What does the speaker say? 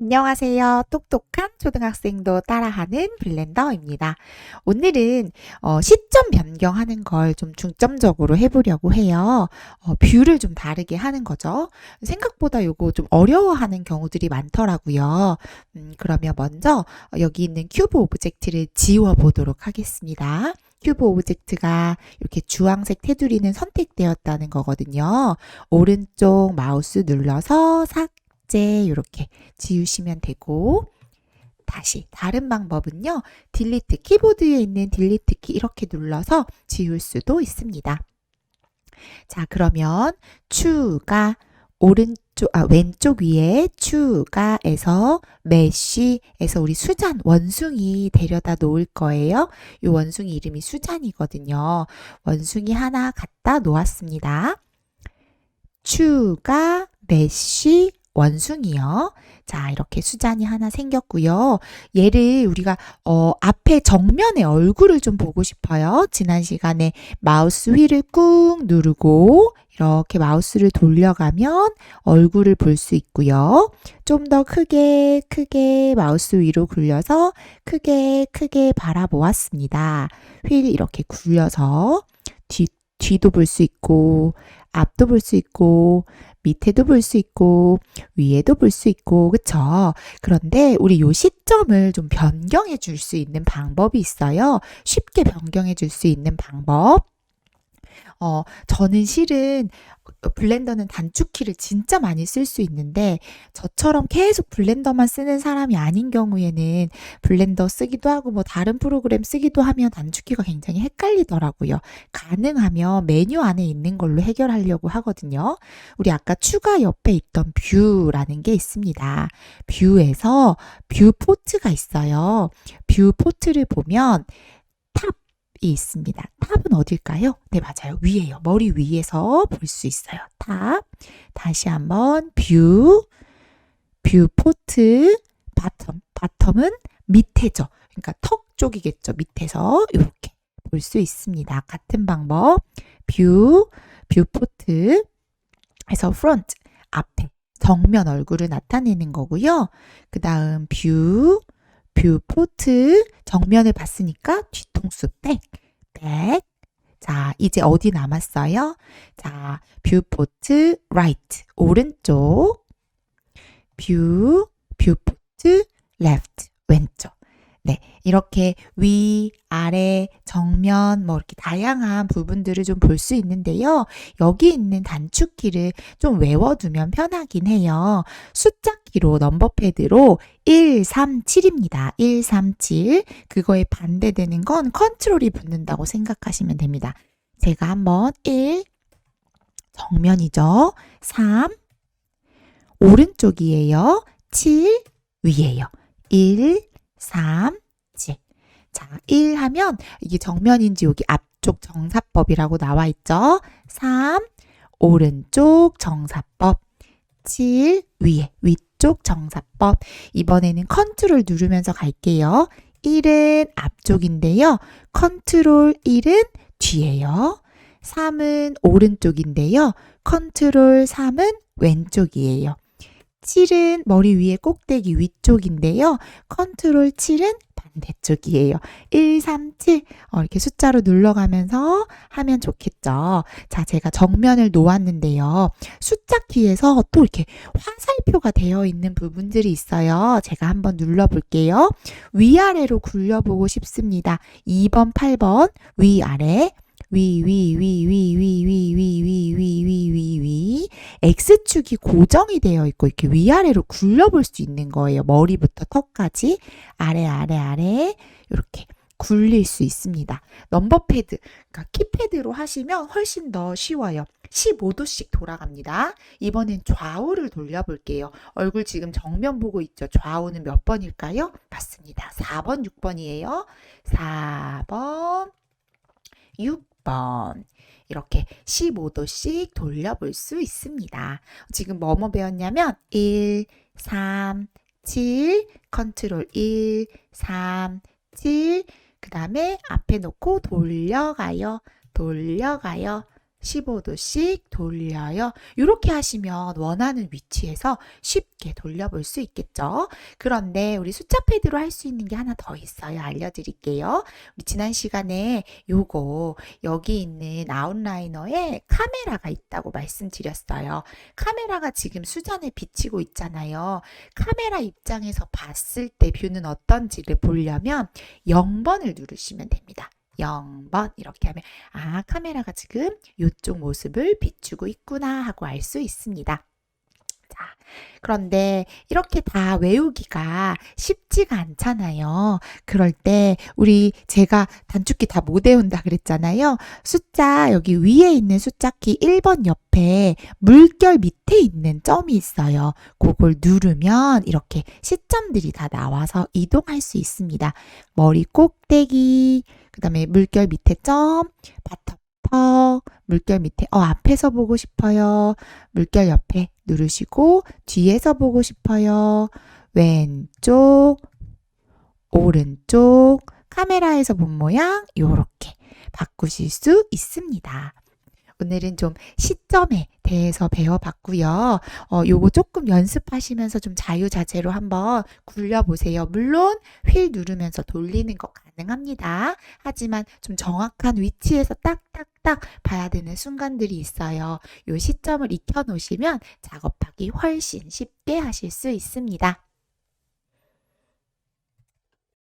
안녕하세요. 똑똑한 초등학생도 따라하는 블렌더입니다. 오늘은 어, 시점 변경하는 걸 좀 중점적으로 해보려고 해요. 어, 뷰를 좀 다르게 하는 거죠. 생각보다 요거 좀 어려워하는 경우들이 많더라고요. 음, 그러면 먼저 여기 있는 큐브 오브젝트를 지워보도록 하겠습니다. 큐브 오브젝트가 이렇게 주황색 테두리는 선택되었다는 거거든요. 오른쪽 마우스 눌러서 삭제 이렇게 지우시면 되고 다시 다른 방법은요. 딜리트 키보드에 있는 딜리트 키 이렇게 눌러서 지울 수도 있습니다. 자, 그러면 추가 오른쪽 아 왼쪽 위에 추가에서 메쉬에서 우리 수잔 원숭이 데려다 놓을 거예요. 이 원숭이 이름이 수잔이거든요. 원숭이 하나 갖다 놓았습니다. 추가 메쉬 원숭이요. 자, 이렇게 수잔이 하나 생겼고요. 얘를 우리가 어, 앞에 정면에 얼굴을 좀 보고 싶어요. 지난 시간에 마우스 휠을 꾹 누르고 이렇게 마우스를 돌려가면 얼굴을 볼 수 있고요. 좀 더 크게 크게 마우스 위로 굴려서 크게 크게 바라보았습니다. 휠 이렇게 굴려서 뒤, 뒤도 볼 수 있고 앞도 볼 수 있고 밑에도 볼 수 있고 위에도 볼 수 있고 그쵸? 그런데 우리 요 시점을 좀 변경해 줄 수 있는 방법이 있어요. 쉽게 변경해 줄 수 있는 방법. 어, 저는 실은 블렌더는 단축키를 진짜 많이 쓸 수 있는데 저처럼 계속 블렌더만 쓰는 사람이 아닌 경우에는 블렌더 쓰기도 하고 뭐 다른 프로그램 쓰기도 하면 단축키가 굉장히 헷갈리더라고요. 가능하면 메뉴 안에 있는 걸로 해결하려고 하거든요. 우리 아까 추가 옆에 있던 뷰라는 게 있습니다. 뷰에서 뷰 포트가 있어요. 뷰 포트를 보면 탑이 있습니다. 탑은 어딜까요? 네, 맞아요. 위에요. 머리 위에서 볼 수 있어요. 탑. 다시 한번 뷰, 뷰 포트, 바텀. 바텀은 밑에죠. 그러니까 턱 쪽이겠죠. 밑에서 이렇게 볼 수 있습니다. 같은 방법. 뷰, 뷰 포트. 해서 프론트, 앞에 정면 얼굴을 나타내는 거고요. 그 다음 뷰, 뷰 포트 정면을 봤으니까 뒤통수 백, 백. 자, 이제 어디 남았어요? 자, 뷰 포트 라이트 오른쪽. 뷰, 뷰 포트 레프트 왼쪽. 네, 이렇게 위, 아래, 정면 뭐 이렇게 다양한 부분들을 좀 볼 수 있는데요. 여기 있는 단축키를 좀 외워두면 편하긴 해요. 숫자키로 넘버패드로 137입니다. 137. 그거에 반대되는 건 컨트롤이 붙는다고 생각하시면 됩니다. 제가 한번 1 정면이죠. 3 오른쪽이에요. 7 위에요. 1 3 7. 자, 1 하면 이게 정면인지 여기 앞쪽 정사법이라고 나와 있죠. 3 오른쪽 정사법. 7 위에 위쪽 정사법. 이번에는 컨트롤 누르면서 갈게요. 1은 앞쪽인데요. 컨트롤 1은 뒤에요. 3은 오른쪽인데요. 컨트롤 3은 왼쪽이에요. 7은 머리 위에 꼭대기 위쪽인데요. 컨트롤 7은 반대쪽이에요. 1, 3, 7 어, 이렇게 숫자로 눌러가면서 하면 좋겠죠. 자, 제가 정면을 놓았는데요. 숫자 키에서 또 이렇게 화살표가 되어 있는 부분들이 있어요. 제가 한번 눌러볼게요. 위아래로 굴려보고 싶습니다. 2번, 8번 위아래 위, 위, 위, 위, 위, 위, 위, 위, 위, 위, 위, 위. X축이 고정이 되어 있고 이렇게 위아래로 굴려볼 수 있는 거예요. 머리부터 턱까지 아래, 아래, 아래 이렇게 굴릴 수 있습니다. 넘버 패드, 그러니까 키패드로 하시면 훨씬 더 쉬워요. 15도씩 돌아갑니다. 이번엔 좌우를 돌려볼게요. 얼굴 지금 정면 보고 있죠. 좌우는 몇 번일까요? 맞습니다. 4번, 6번이에요. 4번, 6번. 이렇게 15도씩 돌려볼 수 있습니다. 지금 뭐뭐 배웠냐면 1, 3, 7, 컨트롤 1, 3, 7, 그 다음에 앞에 놓고 돌려가요. 돌려가요. 15도씩 돌려요. 이렇게 하시면 원하는 위치에서 쉽게 돌려볼 수 있겠죠. 그런데 우리 숫자 패드로 할 수 있는 게 하나 더 있어요. 알려드릴게요. 우리 지난 시간에 요거 여기 있는 아웃라이너에 카메라가 있다고 말씀드렸어요. 카메라가 지금 수전에 비치고 있잖아요. 카메라 입장에서 봤을 때 뷰는 어떤지를 보려면 0번을 누르시면 됩니다. 0번 이렇게 하면 아 카메라가 지금 이쪽 모습을 비추고 있구나 하고 알 수 있습니다. 자, 그런데 이렇게 다 외우기가 쉽지가 않잖아요. 그럴 때 우리 제가 단축키 다 못 외운다 그랬잖아요. 숫자 여기 위에 있는 숫자키 1번 옆에 물결 밑에 있는 점이 있어요. 그걸 누르면 이렇게 시점들이 다 나와서 이동할 수 있습니다. 머리 꼭대기, 그 다음에 물결 밑에 점, 바터턱, 물결 밑에, 어, 앞에서 보고 싶어요. 물결 옆에 누르시고, 뒤에서 보고 싶어요. 왼쪽, 오른쪽, 카메라에서 본 모양, 요렇게 바꾸실 수 있습니다. 오늘은 좀 시점에 대해서 배워봤고요. 어, 요거 조금 연습하시면서 좀 자유자재로 한번 굴려보세요. 물론 휠 누르면서 돌리는 거 가능합니다. 하지만 좀 정확한 위치에서 딱딱딱 봐야 되는 순간들이 있어요. 요 시점을 익혀 놓으시면 작업하기 훨씬 쉽게 하실 수 있습니다.